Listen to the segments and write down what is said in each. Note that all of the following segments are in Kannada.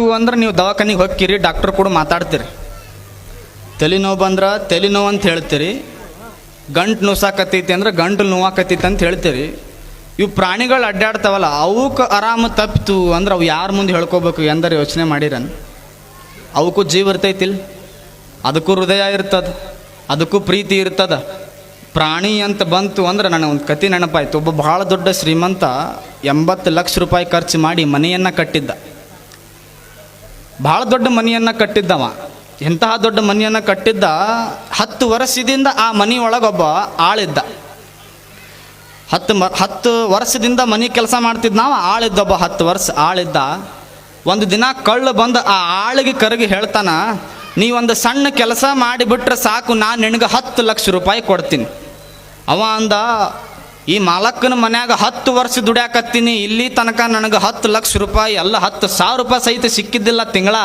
ಕಟ್ಟಿತ್ತು ಅಂದ್ರೆ ನೀವು ದವಾಖಾನಿಗೆ ಹೋಗ್ತೀರಿ ಡಾಕ್ಟರ್ ಕೂಡ ಮಾತಾಡ್ತೀರಿ. ತಲೆನೋವು ಬಂದ್ರೆ ತಲೆನೋವು ಅಂತ ಹೇಳ್ತೀರಿ. ಗಂಟು ನುಸಾಕತ್ತೈತಿ ಅಂದ್ರೆ ಗಂಟು ನೋವಾಕತ್ತೈತಿ ಅಂತ ಹೇಳ್ತೀರಿ. ಇವು ಪ್ರಾಣಿಗಳು ಅಡ್ಡಾಡ್ತಾವಲ್ಲ ಅವಕ್ಕೆ ಆರಾಮ ತಪ್ಪಿತು ಅಂದ್ರೆ ಅವು ಯಾರ ಮುಂದೆ ಹೇಳ್ಕೋಬೇಕು ಎಂದರೆ ಯೋಚನೆ ಮಾಡಿರನ್? ಅವಕ್ಕೂ ಜೀವ ಇರ್ತೈತಿಲ್ ಅದಕ್ಕೂ ಹೃದಯ ಇರ್ತದ, ಅದಕ್ಕೂ ಪ್ರೀತಿ ಇರ್ತದ. ಪ್ರಾಣಿ ಅಂತ ಬಂತು ಅಂದ್ರೆ ನನಗೆ ಒಂದು ಕತೆ ನೆನಪಾಯ್ತು. ಒಬ್ಬ ಬಹಳ ದೊಡ್ಡ ಶ್ರೀಮಂತ ಎಂಬತ್ತು ಲಕ್ಷ ರೂಪಾಯಿ ಖರ್ಚು ಮಾಡಿ ಮನೆಯನ್ನು ಕಟ್ಟಿದ್ದ. ಭಾಳ ದೊಡ್ಡ ಮನೆಯನ್ನು ಕಟ್ಟಿದ್ದವ. ಎಂತಹ ದೊಡ್ಡ ಮನೆಯನ್ನು ಕಟ್ಟಿದ್ದ ಹತ್ತು ವರ್ಷದಿಂದ ಆ ಮನೆ ಒಳಗೊಬ್ಬ ಆಳಿದ್ದ. ಹತ್ತು ಮ, ಹತ್ತು ವರ್ಷದಿಂದ ಮನೆ ಕೆಲಸ ಮಾಡ್ತಿದ್ದ ನಾವು ಆಳಿದ್ದೊಬ್ಬ ಹತ್ತು ವರ್ಷ ಆಳಿದ್ದ. ಒಂದು ದಿನ ಕಳ್ಳು ಬಂದು ಆ ಆಳಿಗೆ ಕರಗಿ ಹೇಳ್ತಾನ, ನೀ ಒಂದು ಸಣ್ಣ ಕೆಲಸ ಮಾಡಿಬಿಟ್ರೆ ಸಾಕು ನಾನು ನಿನಗೆ ಹತ್ತು ಲಕ್ಷ ರೂಪಾಯಿ ಕೊಡ್ತೀನಿ. ಅವ ಅಂದ ಈ ಮಾಲಕ್ಕನ ಮನ್ಯಾಗ ಹತ್ತು ವರ್ಷ ದುಡ್ಯಾಕತ್ತೀನಿ, ಇಲ್ಲಿ ತನಕ ನನಗೆ ಹತ್ತು ಲಕ್ಷ ರೂಪಾಯಿ, ಎಲ್ಲ ಹತ್ತು ಸಾವಿರ ರೂಪಾಯಿ ಸಹಿತ ಸಿಕ್ಕಿದ್ದಿಲ್ಲ ತಿಂಗಳ.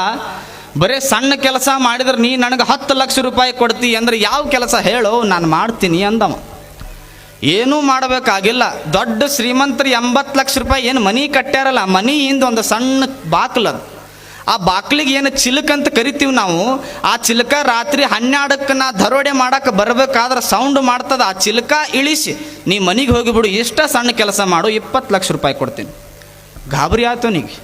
ಬರೀ ಸಣ್ಣ ಕೆಲಸ ಮಾಡಿದ್ರೆ ನೀ ನನಗೆ ಹತ್ತು ಲಕ್ಷ ರೂಪಾಯಿ ಕೊಡ್ತಿ ಅಂದ್ರೆ ಯಾವ ಕೆಲಸ ಹೇಳು, ನಾನು ಮಾಡ್ತೀನಿ ಅಂದವ. ಏನೂ ಮಾಡಬೇಕಾಗಿಲ್ಲ. ದೊಡ್ಡ ಶ್ರೀಮಂತರು ಎಂಬತ್ತು ಲಕ್ಷ ರೂಪಾಯಿ ಏನು ಮನಿ ಕಟ್ಟ್ಯಾರಲ್ಲ ಮನಿ ಒಂದು ಸಣ್ಣ ಬಾಕ್ಲದು. ಆ ಬಾಕ್ಲಿಗೆ ಏನು ಚಿಲಕ ಅಂತ ಕರಿತೀವಿ ನಾವು, ಆ ಚಿಲಕ ರಾತ್ರಿ ಹನ್ನೆರಡಕ್ಕೆ ನಾ ದರೋಡೆ ಮಾಡಕ್ಕೆ ಬರಬೇಕಾದ್ರೆ ಸೌಂಡ್ ಮಾಡ್ತದ, ಆ ಚಿಲಕ ಇಳಿಸಿ. ನೀ ಮನೆಗೆ ಹೋಗಿಬಿಡು ಇಷ್ಟ ಸಣ್ಣ ಕೆಲಸ ಮಾಡು, ಇಪ್ಪತ್ತು ಲಕ್ಷ ರೂಪಾಯಿ ಕೊಡ್ತೀನಿ. ಗಾಬರಿ ಆಯ್ತು ನೀಗೆ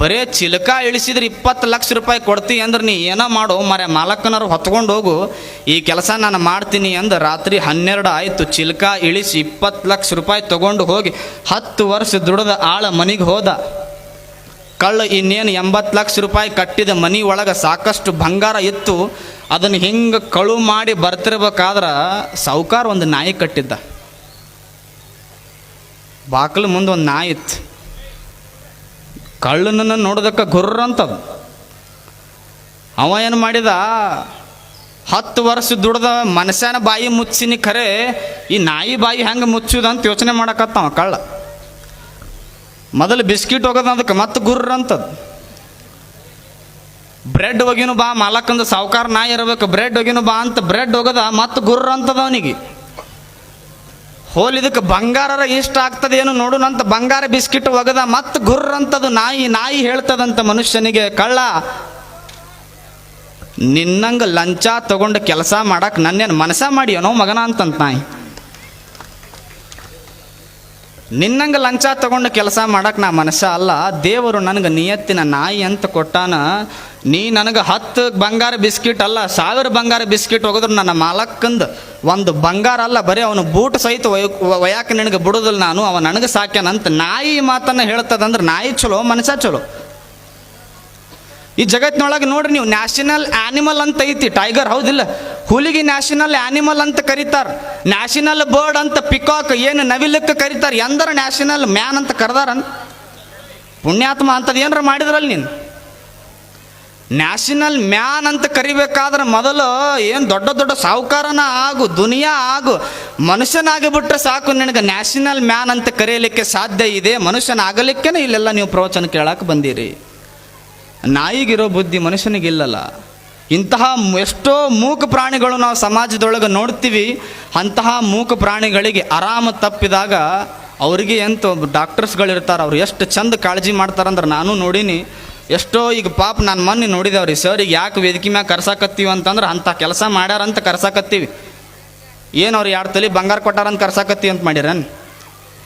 ಬರೇ ಚಿಲಕ ಇಳಿಸಿದ್ರೆ ಇಪ್ಪತ್ತು ಲಕ್ಷ ರೂಪಾಯಿ ಕೊಡ್ತಿ ಅಂದ್ರೆ ನೀ ಏನೋ ಮಾಡು, ಮರೆ ಮಾಲಕನವ್ರು ಹೊತ್ಕೊಂಡು ಹೋಗು. ಈ ಕೆಲಸ ನಾನು ಮಾಡ್ತೀನಿ ಅಂದು ರಾತ್ರಿ ಹನ್ನೆರಡು ಆಯಿತು, ಚಿಲಕ ಇಳಿಸಿ ಇಪ್ಪತ್ತು ಲಕ್ಷ ರೂಪಾಯಿ ತೊಗೊಂಡು ಹೋಗಿ ಹತ್ತು ವರ್ಷ ದುಡಿದ ಆಳ ಮನೆಗೆ ಹೋದ. ಕಳ್ಳ ಇನ್ನೇನು ಎಂಬತ್ತು ಲಕ್ಷ ರೂಪಾಯಿ ಕಟ್ಟಿದ ಮನೆ ಒಳಗೆ ಸಾಕಷ್ಟು ಬಂಗಾರ ಇತ್ತು, ಅದನ್ನು ಹಿಂಗೆ ಕಳು ಮಾಡಿ ಬರ್ತಿರ್ಬೇಕಾದ್ರೆ ಸಾವುಕಾರ ಒಂದು ನಾಯಿ ಕಟ್ಟಿದ್ದ. ಬಾಕಲ ಮುಂದೆ ಒಂದು ನಾಯಿ ಇತ್ತು. ಕಳ್ಳನನ್ನು ನೋಡೋದಕ್ಕೆ ಗುರ್ರ ಅಂತದು. ಅವ ಏನು ಮಾಡಿದ, ಹತ್ತು ವರ್ಷ ದುಡ್ದ ಮನುಷ್ಯನ ಬಾಯಿ ಮುಚ್ಚಿನಿ ಖರೆ, ಈ ನಾಯಿ ಬಾಯಿ ಹೆಂಗೆ ಮುಚ್ಚುದಂತ ಯೋಚನೆ ಮಾಡಕತ್ತವ ಕಳ್ಳ. ಮೊದಲು ಬಿಸ್ಕಿಟ್ ಹೋಗೋದು ಅದಕ್ಕೆ ಮತ್ತೆ ಗುರ್ರ ಅಂತದ್ದು ಬ್ರೆಡ್ ಹೋಗಿನು ಬಾ ಮಾಲಕ್ಕಂದು ಸಾವುಕಾರ ನಾಯಿ ಇರಬೇಕು, ಬ್ರೆಡ್ ಹೋಗಿನು ಬಾ ಅಂತ ಬ್ರೆಡ್ ಹೋಗದ ಮತ್ತೆ ಗುರ್ರ ಅಂತದ ಅವನಿಗೆ. ಹೋಲ್ ಇದಕ್ಕೆ ಬಂಗಾರರ ಇಷ್ಟ ಆಗ್ತದೆ ಏನು ನೋಡು ಅಂತ ಬಂಗಾರ ಬಿಸ್ಕಿಟ್ ಒಗದ ಮತ್ತೆ ಗುರ್ರ ಅಂತದು ನಾಯಿ ನಾಯಿ ಹೇಳ್ತದಂತ ಮನುಷ್ಯನಿಗೆ ಕಳ್ಳ. ನಿನ್ನಂಗ ಲಂಚ ತಗೊಂಡು ಕೆಲಸ ಮಾಡಕ್ಕೆ ನನ್ನೇನು ಮನಸ ಮಾಡಿಯೋನೋ ಮಗನ ಅಂತಂತ ನಾಯಿ. ನಿನ್ನಂಗ ಲಂಚ ತಗೊಂಡು ಕೆಲಸ ಮಾಡಕ್ಕೆ ನಾ ಮನಸ್ಸ ಅಲ್ಲ, ದೇವರು ನನಗೆ ನಿಯತ್ತಿನ ನಾಯಿ ಅಂತ ಕೊಟ್ಟಾನ, ನೀ ನನಗೆ ಹತ್ತು ಬಂಗಾರ ಬಿಸ್ಕಿಟ್ ಅಲ್ಲ, ಸಾವಿರ ಬಂಗಾರ ಬಿಸ್ಕಿಟ್ ಹೋಗಿದ್ರು ನನ್ನ ಮಾಲಕ್ಕಂದು. ಒಂದು ಬಂಗಾರ ಅಲ್ಲ, ಬರೀ ಅವನು ಬೂಟ್ ಸಹಿತ ಒಯ್ಯಾಕ ನಿನಗೆ ಬಿಡೋದಿಲ್ಲ ನಾನು, ಅವ ನನಗೆ ಸಾಕ್ಯಾನಂತ ನಾಯಿ ಮಾತನ್ನು ಹೇಳ್ತದಂದ್ರೆ ನಾಯಿ ಚಲೋ ಮನುಷ್ಯ ಚಲೋ. ಈ ಜಗತ್ತಿನೊಳಗೆ ನೋಡ್ರಿ ನೀವು ನ್ಯಾಷನಲ್ ಆ್ಯನಿಮಲ್ ಅಂತ ಐತಿ, ಟೈಗರ್, ಹೌದಿಲ್ಲ? ಹುಲಿಗೆ ನ್ಯಾಷನಲ್ ಆನಿಮಲ್ ಅಂತ ಕರೀತಾರ. ನ್ಯಾಷನಲ್ ಬರ್ಡ್ ಅಂತ ಪಿಕಾಕ್ ಏನು ನವಿಲಕ್ಕೆ ಕರೀತಾರ. ಎಂದರ ನ್ಯಾಷನಲ್ ಮ್ಯಾನ್ ಅಂತ ಕರೆದಾರನ್. ಪುಣ್ಯಾತ್ಮ ಅಂತದ್ದು ಏನಾರ ಮಾಡಿದ್ರಲ್ಲ ನೀನು? ನ್ಯಾಷನಲ್ ಮ್ಯಾನ್ ಅಂತ ಕರಿಬೇಕಾದ್ರೆ ಮೊದಲು ಏನು ದೊಡ್ಡ ದೊಡ್ಡ ಸಾಹುಕಾರನ ಆಗು, ದುನಿಯಾ ಆಗು. ಮನುಷ್ಯನಾಗಿಬಿಟ್ರೆ ಸಾಕು ನಿನಗೆ ನ್ಯಾಷನಲ್ ಮ್ಯಾನ್ ಅಂತ ಕರೆಯಲಿಕ್ಕೆ ಸಾಧ್ಯ ಇದೆ. ಮನುಷ್ಯನಾಗಲಿಕ್ಕೇನೆ ಇಲ್ಲೆಲ್ಲ ನೀವು ಪ್ರವಚನ ಕೇಳಕ್ಕೆ ಬಂದಿರಿ. ನಾಯಿಗಿರೋ ಬುದ್ಧಿ ಮನುಷ್ಯನಿಗಿಲ್ಲಲ್ಲ. ಇಂತಹ ಎಷ್ಟೋ ಮೂಕ ಪ್ರಾಣಿಗಳು ನಾವು ಸಮಾಜದೊಳಗೆ ನೋಡ್ತೀವಿ. ಅಂತಹ ಮೂಕ ಪ್ರಾಣಿಗಳಿಗೆ ಆರಾಮ ತಪ್ಪಿದಾಗ ಅವರಿಗೆ ಎಂತ ಡಾಕ್ಟರ್ಸ್ಗಳಿರ್ತಾರೆ, ಅವ್ರು ಎಷ್ಟು ಚಂದ ಕಾಳಜಿ ಮಾಡ್ತಾರಂದ್ರೆ ನಾನು ನೋಡೀನಿ. ಎಷ್ಟೋ ಈಗ ಪಾಪ ನಾನು ಮೊನ್ನೆ ನೋಡಿದವ್ರಿ, ಸರ್, ಈಗ ಯಾಕೆ ವೇದಿಕೆ ಮ್ಯಾಗ ಕರ್ಸಾಕತ್ತೀವಿ ಅಂತಂದ್ರೆ ಅಂಥ ಕೆಲಸ ಮಾಡ್ಯಾರಂತ ಕರ್ಸಾಕತ್ತೀವಿ. ಏನು ಅವ್ರು ಎರಡು ತಲೆ ಬಂಗಾರ ಕೊಟ್ಟಾರಂತ ಕರ್ಸಾಕತ್ತೀವಿ ಅಂತ ಮಾಡಿರನ್?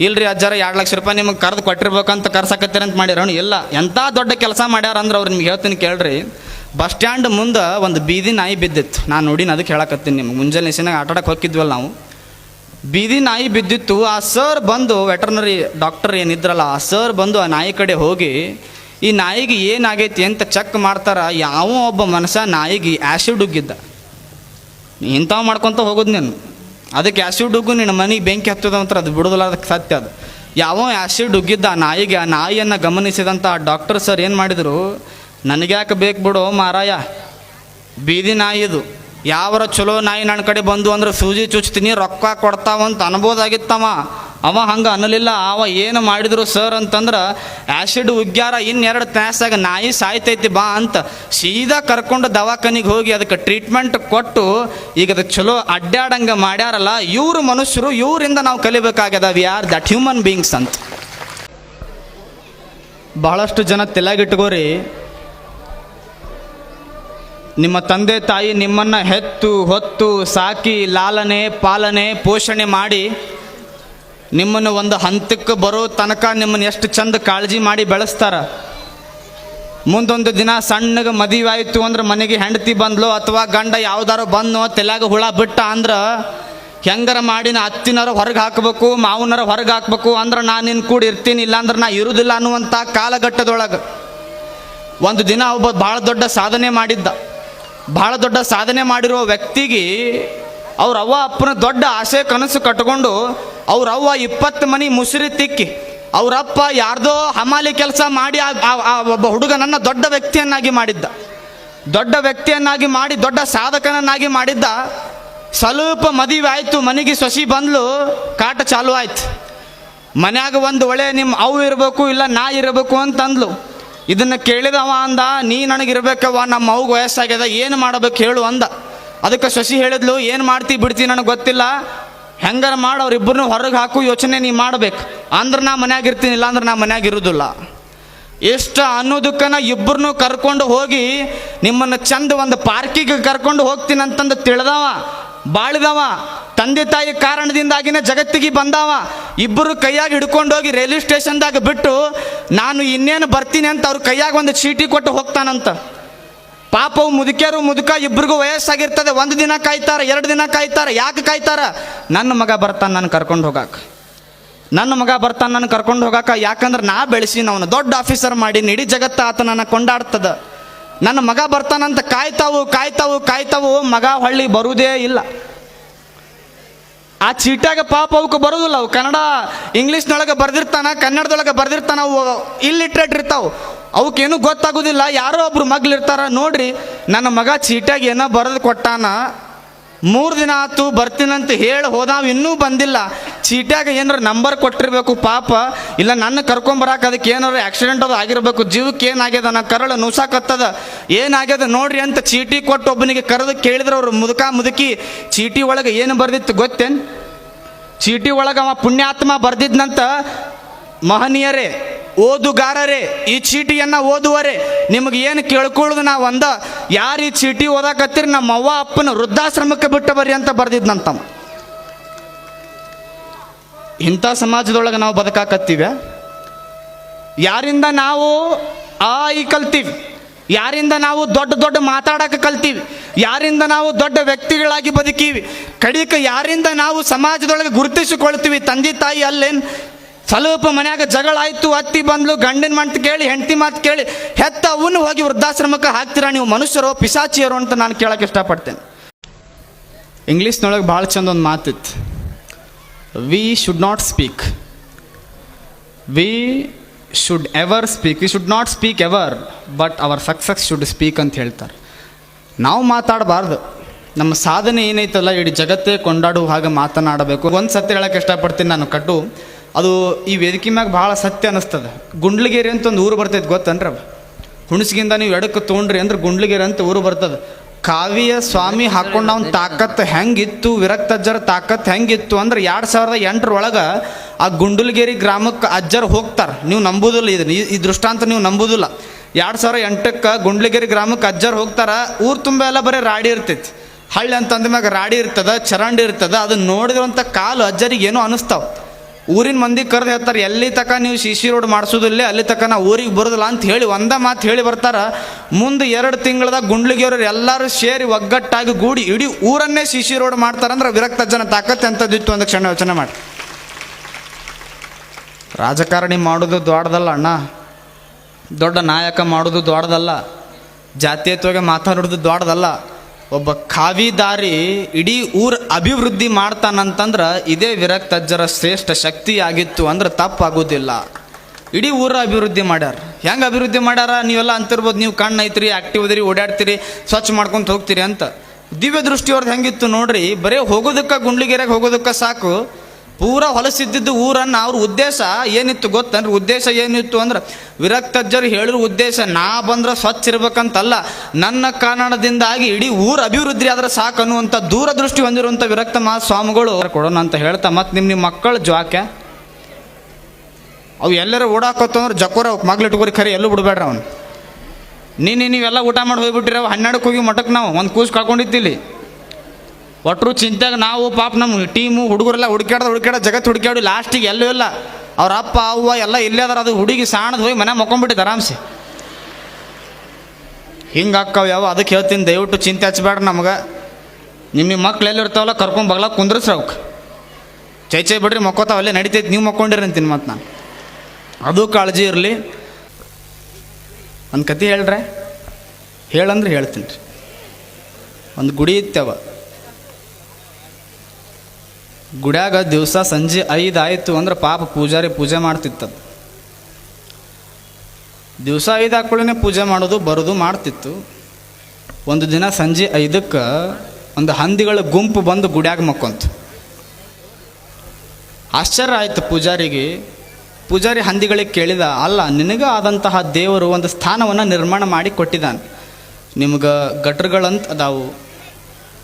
ಇಲ್ರಿ ಅಜ್ಜಾರ, ಎರಡು ಲಕ್ಷ ರೂಪಾಯಿ ನಿಮಗೆ ಕರೆದು ಕೊಟ್ಟಿರ್ಬೇಕಂತ ಕರ್ಸಾಕತ್ತೀರಂತ ಮಾಡ್ಯಾರ ಇಲ್ಲ ಎಂಥ ದೊಡ್ಡ ಕೆಲಸ ಮಾಡ್ಯಾರ ಅಂದ್ರೆ ಅವ್ರು ನಿಮ್ಗೆ ಹೇಳ್ತೀನಿ ಕೇಳ್ರಿ. ಬಸ್ ಸ್ಟ್ಯಾಂಡ್ ಮುಂದೆ ಒಂದು ಬೀದಿ ನಾಯಿ ಬಿದ್ದಿತ್ತು. ನಾನು ನೋಡಿನ ಅದಕ್ಕೆ ಹೇಳಕತ್ತೀನಿ ನಿಮ್ಗೆ. ಮುಂಜಾನೆ ನೆಸಿನಾಗ ಆಟಾಡಕ್ಕೆ ಹೋಗಿದ್ವಲ್ಲ ನಾವು. ಬೀದಿ ನಾಯಿ ಬಿದ್ದಿತ್ತು. ಆ ಸರ್ ಬಂದು ವೆಟರ್ನರಿ ಡಾಕ್ಟರ್ ಏನಿದ್ರಲ್ಲ, ಆ ಸರ್ ಬಂದು ಆ ನಾಯಿ ಕಡೆ ಹೋಗಿ, ಈ ನಾಯಿಗೆ ಏನಾಗೈತಿ ಅಂತ ಚೆಕ್ ಮಾಡ್ತಾರೆ. ಯಾವ ಒಬ್ಬ ಮನುಷ್ಯ ನಾಯಿಗೆ ಆ್ಯಸಿಡ್ ಉಗ್ಗಿದ್ದ. ಇಂಥವು ಮಾಡ್ಕೊತ ಹೋಗೋದು ನೀನು. ಅದಕ್ಕೆ ಆ್ಯಸಿಡ್ ಉಗ್ಗು ನಿನ್ನ ಮನೆಗೆ ಬೆಂಕಿ ಹತ್ತದ ಅಂತ ಅದು ಬಿಡೋದಿಲ್ಲ ಅದಕ್ಕೆ ಸತ್ಯ ಅದು. ಯಾವ ಆ್ಯಸಿಡ್ ಉಗ್ಗಿದ್ದ ಆ ನಾಯಿಗೆ, ಆ ನಾಯಿಯನ್ನು ಗಮನಿಸಿದಂಥ ಆ ಡಾಕ್ಟರ್ ಸರ್ ಏನು ಮಾಡಿದರು ನನಗ್ಯಾಕೆ ಬೇಕು ಬಿಡು ಮಾರಾಯ? ಬೀದಿ ನಾಯಿ ಇದು. ಯಾವರ ಚಲೋ ನಾಯಿ ನನ್ನ ಕಡೆ ಬಂದು ಅಂದ್ರೆ ಸೂಜಿ ಚುಚ್ತೀನಿ, ರೊಕ್ಕ ಕೊಡ್ತಾವಂತ ಅನ್ಬೋದಾಗಿತ್ತವ. ಅವ ಹಂಗೆ ಅನ್ನಲಿಲ್ಲ. ಅವ ಏನು ಮಾಡಿದ್ರು ಸರ್ ಅಂತಂದ್ರೆ ಆ್ಯಸಿಡ್ ಉಗ್ಯಾರ ಇನ್ನೆರಡು ತಾಸಾಗ ನಾಯಿ ಸಾಯ್ತೈತಿ ಬಾ ಅಂತ ಸೀದಾ ಕರ್ಕೊಂಡು ದವಾಖಾನಿಗೆ ಹೋಗಿ ಅದಕ್ಕೆ ಟ್ರೀಟ್ಮೆಂಟ್ ಕೊಟ್ಟು ಈಗ ಅದಕ್ಕೆ ಚಲೋ ಅಡ್ಡಾಡಂಗೆ ಮಾಡ್ಯಾರಲ್ಲ, ಇವರು ಮನುಷ್ಯರು, ಇವರಿಂದ ನಾವು ಕಲಿಬೇಕಾಗ್ಯದ we are that human beings ಅಂತ. ಬಹಳಷ್ಟು ಜನ ತಲೆಗಿಟ್ಕೋರಿ ನಿಮ್ಮ ತಂದೆ ತಾಯಿ ನಿಮ್ಮನ್ನು ಹೆತ್ತು, ಹೊತ್ತು, ಸಾಕಿ, ಲಾಲನೆ, ಪಾಲನೆ, ಪೋಷಣೆ ಮಾಡಿ ನಿಮ್ಮನ್ನು ಒಂದು ಹಂತಕ್ಕೆ ಬರೋ ತನಕ ನಿಮ್ಮನ್ನು ಎಷ್ಟು ಚಂದ ಕಾಳಜಿ ಮಾಡಿ ಬೆಳೆಸ್ತಾರ? ಮುಂದೊಂದು ದಿನ ಸಣ್ಣಗೆ ಮದುವೆ ಆಯಿತು ಅಂದ್ರೆ ಮನೆಗೆ ಹೆಂಡತಿ ಬಂದ್ಲು ಅಥವಾ ಗಂಡ ಯಾವ್ದಾರು ಬಂದು ತಲೆಯಾಗ ಹುಳ ಬಿಟ್ಟ ಅಂದ್ರೆ ಹೆಂಗರ ಮಾಡಿ ನಾ ಅತ್ತಿನರ ಹೊರಗೆ ಹಾಕಬೇಕು, ಮಾವನರ ಹೊರಗೆ ಹಾಕಬೇಕು ಅಂದ್ರೆ ನಾನು ನಿನ್ನ ಕೂಡ ಇರ್ತೀನಿ, ಇಲ್ಲಾಂದ್ರೆ ನಾ ಇರುವುದಿಲ್ಲ ಅನ್ನುವಂಥ ಕಾಲಘಟ್ಟದೊಳಗೆ ಒಂದು ದಿನ ಒಬ್ಬ ಭಾಳ ದೊಡ್ಡ ಸಾಧನೆ ಮಾಡಿದ್ದ. ಭಾಳ ದೊಡ್ಡ ಸಾಧನೆ ಮಾಡಿರುವ ವ್ಯಕ್ತಿಗೆ ಅವ್ರ ಅವ್ವ ಅಪ್ಪನ ದೊಡ್ಡ ಆಸೆ ಕನಸು ಕಟ್ಕೊಂಡು ಅವ್ರ ಅವ್ವ ಇಪ್ಪತ್ತು ಮನಿ ಮುಸುರಿ ತಿಕ್ಕಿ ಅವರಪ್ಪ ಯಾರ್ದೋ ಹಮಾಲಿ ಕೆಲಸ ಮಾಡಿ ಒಬ್ಬ ಹುಡುಗನನ್ನು ದೊಡ್ಡ ವ್ಯಕ್ತಿಯನ್ನಾಗಿ ಮಾಡಿದ್ದ. ದೊಡ್ಡ ವ್ಯಕ್ತಿಯನ್ನಾಗಿ ಮಾಡಿ, ದೊಡ್ಡ ಸಾಧಕನನ್ನಾಗಿ ಮಾಡಿದ್ದ. ಸ್ವಲ್ಪ ಮದುವೆ ಆಯಿತು, ಮನೆಗೆ ಸೊಸಿ ಬಂದ್ಲು, ಕಾಟ ಚಾಲು ಆಯ್ತು. ಮನ್ಯಾಗ ಒಂದು ಒಳ್ಳೆ ನಿಮ್ಮ ಅವು ಇರಬೇಕು, ಇಲ್ಲ ನಾ ಇರಬೇಕು ಅಂತಂದ್ಲು. ಇದನ್ನು ಕೇಳಿದವ ಅಂದ, ನೀ ನನಗಿರ್ಬೇಕವ್ವ, ನಮ್ಮ ಅವ್ಗೆ ವಯಸ್ಸಾಗ್ಯದ, ಏನು ಮಾಡಬೇಕು ಹೇಳು ಅಂದ. ಅದಕ್ಕೆ ಶಶಿ ಹೇಳಿದ್ಲು, ಏನು ಮಾಡ್ತಿ ಬಿಡ್ತಿ ನನಗೆ ಗೊತ್ತಿಲ್ಲ. ಹೆಂಗಾರ ಮಾಡಿ ಅವ್ರಿಬ್ಬರನ್ನೂ ಹೊರಗೆ ಹಾಕು, ಯೋಚನೆ ನೀ ಮಾಡ್ಬೇಕು. ಅಂದ್ರೆ ನಾ ಮನ್ಯಾಗ ಇರ್ತೀನಿ ಇಲ್ಲ ಅಂದ್ರೆ ನಾ ಮನ್ಯಾಗ ಇರೋದಿಲ್ಲ. ಇಷ್ಟ ಅನ್ನೋದಕ್ಕನ ಇಬ್ಬರನ್ನು ಕರ್ಕೊಂಡು ಹೋಗಿ, ನಿಮ್ಮನ್ನು ಚಂದ ಒಂದು ಪಾರ್ಕಿಗೆ ಕರ್ಕೊಂಡು ಹೋಗ್ತೀನಿ ಅಂತಂದು ತಿಳಿದವ, ಬಾಳಿದವ. ತಂದೆ ತಾಯಿ ಕಾರಣದಿಂದಾಗಿನೇ ಜಗತ್ತಿಗೆ ಬಂದವ. ಇಬ್ಬರು ಕೈಯಾಗಿ ಹಿಡ್ಕೊಂಡು ಹೋಗಿ ರೈಲ್ವೆ ಸ್ಟೇಷನ್ದಾಗ ಬಿಟ್ಟು ನಾನು ಇನ್ನೇನು ಬರ್ತೀನಿ ಅಂತ ಅವ್ರ ಕೈಯಾಗ ಒಂದು ಚೀಟಿ ಕೊಟ್ಟು ಹೋಗ್ತಾನಂತ. ಪಾಪವು ಮುದುಕ್ಯಾರು ಮುದುಕ ಇಬ್ಬರಿಗೂ ವಯಸ್ಸಾಗಿರ್ತದೆ. ಒಂದು ದಿನ ಕಾಯ್ತಾರ, ಎರಡು ದಿನ ಕಾಯ್ತಾರ, ಯಾಕೆ ಕಾಯ್ತಾರ? ನನ್ನ ಮಗ ಬರ್ತಾನೆ ನಾನು ಕರ್ಕೊಂಡು ಹೋಗಾಕ. ನನ್ನ ಮಗ ಬರ್ತಾನೆ ನಾನು ಕರ್ಕೊಂಡು ಹೋಗಾಕ, ಯಾಕಂದ್ರೆ ನಾ ಬೆಳೆಸಿ ಅವನು. ದೊಡ್ಡ ಆಫೀಸರ್ ಮಾಡಿ ಇಡೀ ಜಗತ್ತ ಆತ ನನ್ನ ಕೊಂಡಾಡ್ತದ. ನನ್ನ ಮಗ ಬರ್ತಾನಂತ ಕಾಯ್ತಾವು ಕಾಯ್ತಾವು ಕಾಯ್ತಾವು, ಮಗ ಹೊಳ್ಳಿ ಬರುವುದೇ ಇಲ್ಲ. ಆ ಚೀಟಾಗ ಪಾಪ ಅವಕ್ಕೆ ಬರೋದಿಲ್ಲ ಅವು. ಕನ್ನಡ, ಇಂಗ್ಲೀಷ್ನೊಳಗೆ ಬರ್ದಿರ್ತಾನ, ಕನ್ನಡದೊಳಗೆ ಬರ್ದಿರ್ತಾನ, ಅವು ಇಲ್ಲಿಟ್ರೇಟ್ ಇರ್ತಾವೆ. ಅವಕ್ಕೇನು ಗೊತ್ತಾಗೋದಿಲ್ಲ. ಯಾರೋ ಒಬ್ರು ಮಗ್ಲಿರ್ತಾರ, ನೋಡ್ರಿ, ನನ್ನ ಮಗ ಚೀಟ್ಯಾಗ ಏನೋ ಬರೆದು ಕೊಟ್ಟಾನ ಮೂರು ದಿನ ಆತು, ಬರ್ತೀನಂತ ಹೇಳಿ ಹೋದಾವ, ಇನ್ನೂ ಬಂದಿಲ್ಲ. ಚೀಟ್ಯಾಗ ಏನಾರ ನಂಬರ್ ಕೊಟ್ಟಿರಬೇಕು, ಪಾಪ. ಇಲ್ಲ, ನನ್ನ ಕರ್ಕೊಂಬರಾಕ ಅದಕ್ಕೆ ಏನಾರು ಆಕ್ಸಿಡೆಂಟ್ ಅದು ಆಗಿರಬೇಕು, ಜೀವಕ್ಕೆ ಏನಾಗ್ಯದ? ನಾ ಕರಳು ನುಸಾಕತ್ತದ. ಏನಾಗ್ಯದ ನೋಡ್ರಿ ಅಂತ ಚೀಟಿ ಕೊಟ್ಟು ಒಬ್ಬನಿಗೆ ಕರೆದು ಕೇಳಿದ್ರೆ ಅವ್ರು, ಮುದುಕ ಮುದುಕಿ, ಚೀಟಿ ಒಳಗೆ ಏನು ಬರ್ದಿತ್ತು ಗೊತ್ತೇನು? ಚೀಟಿ ಒಳಗೆ ಅವ ಪುಣ್ಯಾತ್ಮ ಬರ್ದಿದ್ನಂತ ಮಹನೀಯರೇ ಓದುಗಾರರೇ, ಈ ಚೀಟಿಯನ್ನ ಓದುವರೆ, ನಿಮಗೆ ಏನು ಕೇಳ್ಕೊಳ್ಳೋದು ನಾವು ಅಂದ ಯಾರು ಈ ಚೀಟಿ ಓದಾಕತ್ತೀರಿ ನಮ್ಮ ಅವ್ವ ಅಪ್ಪನ ವೃದ್ಧಾಶ್ರಮಕ್ಕೆ ಬಿಟ್ಟು ಬರ್ರಿ ಅಂತ ಬರ್ದಿದ್ನಂತಮ್ಮ ಇಂಥ ಸಮಾಜದೊಳಗೆ ನಾವು ಬದುಕಾಕತ್ತೀವಿ ಯಾರಿಂದ ನಾವು ಆ ಈ ಕಲ್ತೀವಿ, ಯಾರಿಂದ ನಾವು ದೊಡ್ಡ ದೊಡ್ಡ ಮಾತಾಡಕ್ಕೆ ಕಲ್ತೀವಿ, ಯಾರಿಂದ ನಾವು ದೊಡ್ಡ ವ್ಯಕ್ತಿಗಳಾಗಿ ಬದುಕೀವಿ, ಕಡಿಕ ಯಾರಿಂದ ನಾವು ಸಮಾಜದೊಳಗೆ ಗುರುತಿಸಿಕೊಳ್ತೀವಿ, ತಂದೆ ತಾಯಿ ಅಲ್ಲೇನು ಸ್ವಲ್ಪ ಮನ್ಯಾಗ ಜಗಳ ಆಯ್ತು, ಅತ್ತಿ ಬಂದ್ಲು, ಗಂಡಿನ ಮಾತು ಕೇಳಿ, ಹೆಂಡತಿ ಮಾತು ಕೇಳಿ, ಹೆತ್ತ ಅವನು ಹೋಗಿ ವೃದ್ಧಾಶ್ರಮಕ್ಕೆ ಹಾಕ್ತೀರಾ ನೀವು ಮನುಷ್ಯರು ಪಿಸಾಚಿಯರು ಅಂತ ನಾನು ಕೇಳಕ್ಕೆ ಇಷ್ಟಪಡ್ತೇನೆ. ಇಂಗ್ಲೀಷ್ನೊಳಗೆ ಭಾಳ ಚಂದ ಒಂದು ಮಾತಿತ್ತು we should not speak we should ever speak we should not speak ever but our success should speak ಅಂತ ಹೇಳ್ತಾರೆ. ನಾವು ಮಾತಾಡಬಾರ್ದು. ನಮ್ಮ ಸಾಧನೆ ಏನೈತಲ್ಲ, ಇಡೀ ಜಗತ್ತೇ ಕೊಂಡಾಡುವ ಹಾಗೆ ಮಾತನಾಡಬೇಕು. ಒಂದು ಸತ್ಯ ಹೇಳೋಕ್ಕೆ ಇಷ್ಟಪಡ್ತೀನಿ ನಾನು ಕಟ್ಟು ಅದು ಈ ವೇದಿಕೆ ಮ್ಯಾಗ ಭಾಳ ಸತ್ಯ ಅನ್ನಿಸ್ತದೆ. ಗುಂಡ್ಲಗೇರಿ ಅಂತ ಒಂದು ಊರು ಬರ್ತೈತೆ ಗೊತ್ತನ್ರಿ ಅದು ಹುಣಸಗಿಂದ ನೀವು ಎಡಕ್ಕೆ ತೊಗೊಂಡ್ರಿ ಅಂದ್ರೆ ಗುಂಡ್ಲಗೇರಿ ಅಂತ ಊರು ಬರ್ತದೆ. ಕಾವಿಯ ಸ್ವಾಮಿ ಹಾಕೊಂಡು ಅವ್ನ ತಾಕತ್ ಹೆಂಗಿತ್ತು ವಿರಕ್ತಜ್ಜರ ತಾಕತ್ತು ಹೆಂಗಿತ್ತು ಅಂದ್ರೆ ಎರಡು ಸಾವಿರದ ಎಂಟರೊಳಗೆ ಆ ಗುಂಡ್ಲಗೇರಿ ಗ್ರಾಮಕ್ಕೆ ಅಜ್ಜರು ಹೋಗ್ತಾರೆ. ನೀವು ನಂಬುದಿಲ್ಲ ಇದನ್ನ. ಈ- ದೃಷ್ಟಾಂತ ನೀವು ನಂಬುದಿಲ್ಲ. ಎರಡು ಸಾವಿರ ಎಂಟಕ್ಕೆ ಗುಂಡ್ಲಗೇರಿ ಗ್ರಾಮಕ್ಕೆ ಅಜ್ಜರು ಹೋಗ್ತಾರೆ. ಊರು ತುಂಬ ಎಲ್ಲ ಬರೀ ರಾಡಿ ಇರ್ತೈತಿ. ಹಳ್ಳಿ ಅಂತಂದ ಮ್ಯಾಗ ರಾಡಿ ಇರ್ತದ, ಚರಂಡಿ ಇರ್ತದ. ಅದನ್ನ ನೋಡಿದ್ರಂಥ ಕಾಲು ಅಜ್ಜರಿಗೆ ಏನೋ ಅನಿಸ್ತಾವ ಊರಿನ ಮಂದಿ ಕರೆದು ಹೇಳ್ತಾರೆ, ಎಲ್ಲಿ ತಕ ನೀವು ಸಿ ಸಿ ರೋಡ್ ಮಾಡಿಸೋದಿಲ್ಲ ಅಲ್ಲಿ ತಕ ನಾವು ಊರಿಗೆ ಬರೋದಿಲ್ಲ ಅಂತ ಹೇಳಿ ಒಂದ ಮಾತು ಹೇಳಿ ಬರ್ತಾರೆ. ಮುಂದೆ ಎರಡು ತಿಂಗಳದಾಗ ಗುಂಡ್ಲಿಗೆಯವ್ರು ಎಲ್ಲರೂ ಸೇರಿ ಒಗ್ಗಟ್ಟಾಗಿ ಗೂಡಿ ಇಡೀ ಊರನ್ನೇ ಸಿ ಸಿ ರೋಡ್ ಮಾಡ್ತಾರಂದ್ರೆ ವಿರಕ್ತ ಜನ ತಾಕತ್ತೆ ಅಂತದಿತ್ತು ಒಂದು ಕ್ಷಣ ಯೋಚನೆ ಮಾಡಿ. ರಾಜಕಾರಣಿ ಮಾಡೋದು ದೊಡ್ಡದಲ್ಲ ಅಣ್ಣ. ದೊಡ್ಡ ನಾಯಕ ಮಾಡೋದು ದೊಡ್ಡದಲ್ಲ. ಜಾತೀಯತ್ವಗೆ ಮಾತಾಡೋದು ದೊಡ್ಡದಲ್ಲ. ಒಬ್ಬ ಕಾವಿದಾರಿ ಇಡೀ ಊರ್ ಅಭಿವೃದ್ಧಿ ಮಾಡ್ತಾನಂತಂದ್ರೆ ಇದೇ ವಿರಕ್ತಜ್ಜರ ಶ್ರೇಷ್ಠ ಶಕ್ತಿ ಆಗಿತ್ತು ಅಂದ್ರೆ ತಪ್ಪಾಗೋದಿಲ್ಲ. ಇಡೀ ಊರ ಅಭಿವೃದ್ಧಿ ಮಾಡ್ಯಾರ. ಹೆಂಗೆ ಅಭಿವೃದ್ಧಿ ಮಾಡ್ಯಾರ? ನೀವೆಲ್ಲ ಅಂತಿರ್ಬೋದು, ನೀವು ಕಣ್ಣು ಐತ್ರಿ ಆಕ್ಟಿವ್ ಇದ್ರಿ ಓಡಾಡ್ತೀರಿ, ಸ್ವಚ್ಛ ಮಾಡ್ಕೊಂತ ಹೋಗ್ತೀರಿ ಅಂತ. ದಿವ್ಯ ದೃಷ್ಟಿಯವ್ರದ್ದು ಹೆಂಗಿತ್ತು ನೋಡ್ರಿ, ಬರೀ ಹೋಗೋದಕ್ಕೆ, ಗುಂಡ್ಲಿಗೆರೆಗೆ ಹೋಗೋದಕ್ಕೆ ಸಾಕು. ಪೂರ ಹೊಲಸಿದ್ದಿದ್ದು ಊರನ್ನು ಅವ್ರ ಉದ್ದೇಶ ಏನಿತ್ತು ಗೊತ್ತಂದ್ರೆ ಉದ್ದೇಶ ಏನಿತ್ತು ಅಂದ್ರೆ ವಿರಕ್ತಜ್ಜರು ಹೇಳಿರೋ ಉದ್ದೇಶ ನಾ ಬಂದ್ರೆ ಸ್ವಚ್ಛ ಇರ್ಬೇಕಂತಲ್ಲ. ನನ್ನ ಕಾರಣದಿಂದಾಗಿ ಇಡೀ ಊರ ಅಭಿವೃದ್ಧಿ ಆದ್ರೆ ಸಾಕು ಅನ್ನುವಂಥ ದೂರದೃಷ್ಟಿ ಹೊಂದಿರುವಂಥ ವಿರಕ್ತ ಮಹಾ ಸ್ವಾಮಿಗಳು ಕೊಡೋಣ ಅಂತ ಹೇಳ್ತಾ ಮತ್ತು ನಿಮ್ಮ ನಿಮ್ಮ ಮಕ್ಕಳು ಜ್ವಾಕೆ ಅವು ಎಲ್ಲರೂ ಓಡಾಕೋತಂದ್ರೆ ಜಕೋರ ಜಕೋರ ಮಗ್ಲಿಟ್ಕೋರಿ ಖರೆ, ಎಲ್ಲೂ ಬಿಡಬೇಡ್ರಿ ಅವನು. ನೀನು ನೀವೆಲ್ಲ ಊಟ ಮಾಡಿ ಹೋಗ್ಬಿಟ್ಟಿರವ, ಹನ್ನೆರಡಕ್ಕೆ ಹೋಗಿ ಮಠಕ್ಕೆ ನಾವು, ಒಂದು ಕೂಸು ಕಳ್ಕೊಂಡಿತ್ತಿಲ್ಲಿ ಒಟ್ಟರು ಚಿಂತೆಗೆ ನಾವು ಪಾಪ ನಮ್ಮ ಟೀಮು ಹುಡುಗರೆಲ್ಲ ಹುಡುಕ್ಯಾಡ್ದ ಹುಡುಕ್ಯಾಡ ಜಗತ್ತು ಹುಡುಕಾಡಿ ಲಾಸ್ಟಿಗೆ ಎಲ್ಲೂ ಇಲ್ಲ. ಅವ್ರ ಅಪ್ಪ, ಅವ್ವ ಎಲ್ಲ ಇಲ್ಲೇ ಅದಾರ. ಅದು ಹುಡುಗಿ ಸಾಣದು ಹೋಗಿ ಮನೆ ಮಕ್ಕೊಂಬಿಟ್ಟಿದ್ದು ಆರಾಮ್ಸೆ. ಹಿಂಗೆ ಅಕ್ಕವ ಯಾವ? ಅದಕ್ಕೆ ಹೇಳ್ತೀನಿ, ದಯವಿಟ್ಟು ಚಿಂತೆ ಹಚ್ಚಬೇಡ ನಮಗೆ. ನಿಮ್ಮ ನಿಮ್ಮ ಮಕ್ಳು ಎಲ್ಲಿರ್ತಾವಲ್ಲ ಕರ್ಕೊಂಡು ಬಗ್ಲ ಕುಂದ್ರಸ್ರಿ ಅವಕ್ಕೆ ಚೈ ಚೈ ಬಿಡ್ರಿ, ಮಕ್ಕೋತಾವ. ಅಲ್ಲೇ ನಡಿತೈತಿ, ನೀವು ಮಕ್ಕೊಂಡಿರಿ ಅಂತೀನಿ ಮತ್ತು ನಾನು. ಅದು ಕಾಳಜಿ ಇರಲಿ. ಒಂದು ಕತೆ ಹೇಳ್ರೆ? ಹೇಳಂದ್ರೆ ಹೇಳ್ತೀನಿ ರೀ. ಒಂದು ಗುಡಿ ಇತ್ತವ ಗುಡ್ಯಾಗ ದಿವಸ ಸಂಜೆ ಐದು ಆಯಿತು ಅಂದ್ರೆ ಪಾಪ ಪೂಜಾರಿ ಪೂಜೆ ಮಾಡ್ತಿತ್ತದು ದಿವಸ ಐದು ಹಾಕೊಳ್ಳೇ ಪೂಜೆ ಮಾಡೋದು, ಬರೋದು ಮಾಡ್ತಿತ್ತು. ಒಂದು ದಿನ ಸಂಜೆ ಐದಕ್ಕೆ ಒಂದು ಹಂದಿಗಳ ಗುಂಪು ಬಂದು ಗುಡ್ಯಾಗ ಮಕ್ಕೊಂತು. ಆಶ್ಚರ್ಯ ಆಯಿತು ಪೂಜಾರಿಗೆ. ಪೂಜಾರಿ ಹಂದಿಗಳಿಗೆ ಕೇಳಿದ, ಅಲ್ಲ, ನಿನಗೆ ಆದಂತಹ ದೇವರು ಒಂದು ಸ್ಥಾನವನ್ನು ನಿರ್ಮಾಣ ಮಾಡಿ ಕೊಟ್ಟಿದ್ದಾನೆ. ನಿಮ್ಗೆ ಗಟ್ರಗಳಂತ ಅದಾವು,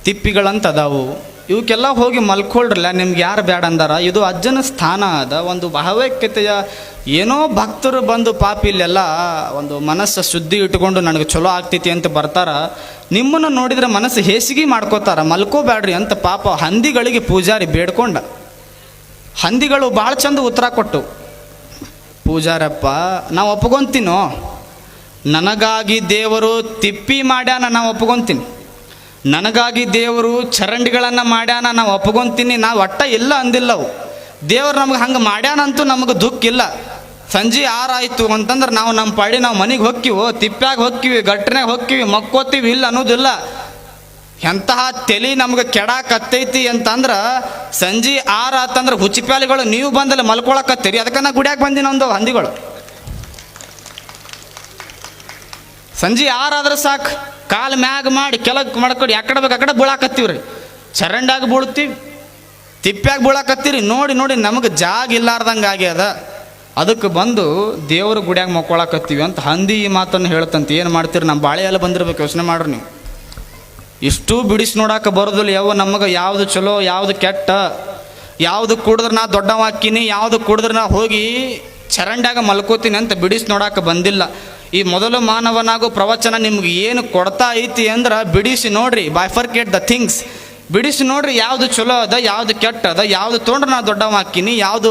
ತಿಪ್ಪಿಗಳಂತ ಅದಾವು. ಇವಕ್ಕೆಲ್ಲ ಹೋಗಿ ಮಲ್ಕೊಳ್ರಲ್ಲ, ನಿಮ್ಗೆ ಯಾರು ಬೇಡ ಅಂದಾರ? ಇದು ಅಜ್ಜನ ಸ್ಥಾನ ಅದ, ಒಂದು ಭಾವೈಕ್ಯತೆಯ ಏನೋ ಭಕ್ತರು ಬಂದು ಪಾಪ ಇಲ್ಲೆಲ್ಲ ಒಂದು ಮನಸ್ಸು ಶುದ್ಧಿ ಇಟ್ಕೊಂಡು ನನಗೆ ಚಲೋ ಆಗ್ತೈತಿ ಅಂತ ಬರ್ತಾರ. ನಿಮ್ಮನ್ನು ನೋಡಿದ್ರೆ ಮನಸ್ಸು ಹೇಸಿಗೆ ಮಾಡ್ಕೋತಾರ ಮಲ್ಕೋಬೇಡ್ರಿ ಅಂತ ಪಾಪ ಹಂದಿಗಳಿಗೆ ಪೂಜಾರಿ ಬೇಡ್ಕೊಂಡ. ಹಂದಿಗಳು ಭಾಳ ಚಂದ ಉತ್ತರ ಕೊಟ್ಟು, ಪೂಜಾರಪ್ಪ, ನಾವು ಒಪ್ಕೊಂತೀನೋ? ನನಗಾಗಿ ದೇವರು ತಿಪ್ಪಿ ಮಾಡ್ಯಾನ, ನಾವು ಒಪ್ಕೊಂತೀನಿ. ನನಗಾಗಿ ದೇವರು ಚರಂಡಿಗಳನ್ನು ಮಾಡ್ಯಾನ, ನಾವು ಒಪ್ಕೊಂತೀನಿ, ನಾವು ಒಟ್ಟ ಇಲ್ಲ ಅಂದಿಲ್ಲವು ದೇವ್ರು ನಮ್ಗೆ ಹಂಗೆ ಮಾಡ್ಯಾನಂತೂ ನಮಗೆ ದುಃಖ ಇಲ್ಲ. ಸಂಜೆ ಆರಾಯಿತು ಅಂತಂದ್ರೆ ನಾವು ನಮ್ಮ ಪಾಡಿ ನಾವು ಮನೆಗೆ ಹೊಕ್ಕಿವು, ತಿಪ್ಪ್ಯಾಗ ಹೊಕ್ಕಿವಿ ಗಟ್ಟನೆ ಹೊಕ್ಕಿವಿ, ಮಕ್ಕೋತೀವಿ ಇಲ್ಲ ಅನ್ನೋದಿಲ್ಲ. ಎಂತಹ ತೆಲಿ ನಮ್ಗೆ ಕೆಡಾಕತ್ತೈತಿ ಅಂತಂದ್ರೆ ಸಂಜೆ ಆರ ಆತಂದ್ರೆ ಹುಚ್ಚಿಪ್ಯಾಲಿಗಳು ನೀವು ಬಂದಲ್ಲಿ ಮಲ್ಕೊಳಕತ್ತೀರಿ ಅದಕ್ಕೆ ನಾ ಗುಡ್ಯಾಗ ಬಂದಿನ ಒಂದು ಹಂದಿಗಳು. ಸಂಜೆ ಆರಾದ್ರೆ ಸಾಕು. ಕಾಲು ಮ್ಯಾಗ ಮಾಡಿ ಕೆಳಗೆ ಮಾಡ್ಕೊಡಿ ಯಾಕಡೆ ಬೇಕು ಅಕಡೆ ಬೀಳಾಕತ್ತೀವಿ ರೀ ಚರಂಡಾಗಿ ಬೀಳ್ತೀವಿ, ತಿಪ್ಪ್ಯಾಗ ಬೀಳಾಕತ್ತೀರಿ. ನೋಡಿ ನೋಡಿ, ನಮಗೆ ಜಾಗ ಇಲ್ಲಾರ್ದಂಗೆ ಆಗ್ಯದ. ಅದಕ್ಕೆ ಬಂದು ದೇವರ ಗುಡಿಯಾಗ ಮಕ್ಕೊಳಕತ್ತೀವಿ ಅಂತ ಹಂದಿ ಈ ಮಾತನ್ನು ಹೇಳ್ತಂತ, ಏನು ಮಾಡ್ತೀರಿ? ನಮ್ಮ ಬಾಳೆ ಎಲ್ಲ ಬಂದಿರ್ಬೇಕು, ಯೋಚನೆ ಮಾಡ್ರಿ ನೀವು. ಇಷ್ಟು ಬಿಡಿಸಿ ನೋಡಕ್ಕೆ ಬರೋದಿಲ್ಲ ಯಾವ ನಮಗೆ ಯಾವುದು ಚಲೋ, ಯಾವುದು ಕೆಟ್ಟ. ಯಾವುದು ಕುಡಿದ್ರೆ ನಾ ದೊಡ್ಡವಾಕಿನಿ ಯಾವುದು ಕುಡಿದ್ರೆ ನಾ ಹೋಗಿ ಚರಂಡಾಗ ಮಲ್ಕೋತೀನಿ ಅಂತ ಬಿಡಿಸಿ ನೋಡಕ್ಕೆ ಬಂದಿಲ್ಲ. ಈ ಮೊದಲು ಮಾನವನಾಗೋ ಪ್ರವಚನ ನಿಮ್ಗೆ ಏನು ಕೊಡ್ತಾ ಐತಿ ಅಂದ್ರೆ ಬಿಡಿಸಿ ನೋಡ್ರಿ ಬೈಫರ್ಕೇಟ್ ದ ಥಿಂಗ್ಸ್ ಬಿಡಿಸಿ ನೋಡ್ರಿ ಯಾವುದು ಚಲೋ ಅದ, ಯಾವುದು ಕೆಟ್ಟ ಅದ, ಯಾವುದು ತೊಗೊಂಡ್ರೆ ನಾ ದೊಡ್ಡವ ವಾಕಿನಿ ಯಾವುದು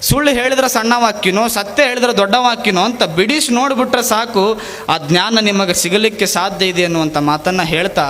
ಸುಳ್ಳು ಹೇಳಿದ್ರೆ ಸಣ್ಣವ ವಾಕಿನೋ ಸತ್ಯ ಹೇಳಿದ್ರೆ ದೊಡ್ಡವ ವಾಕಿನೋ ಅಂತ ಬಿಡಿಸಿ ನೋಡಿಬಿಟ್ರೆ ಸಾಕು, ಆ ಜ್ಞಾನ ನಿಮಗೆ ಸಿಗಲಿಕ್ಕೆ ಸಾಧ್ಯ ಇದೆ ಅನ್ನುವಂಥ ಮಾತನ್ನು ಹೇಳ್ತಾ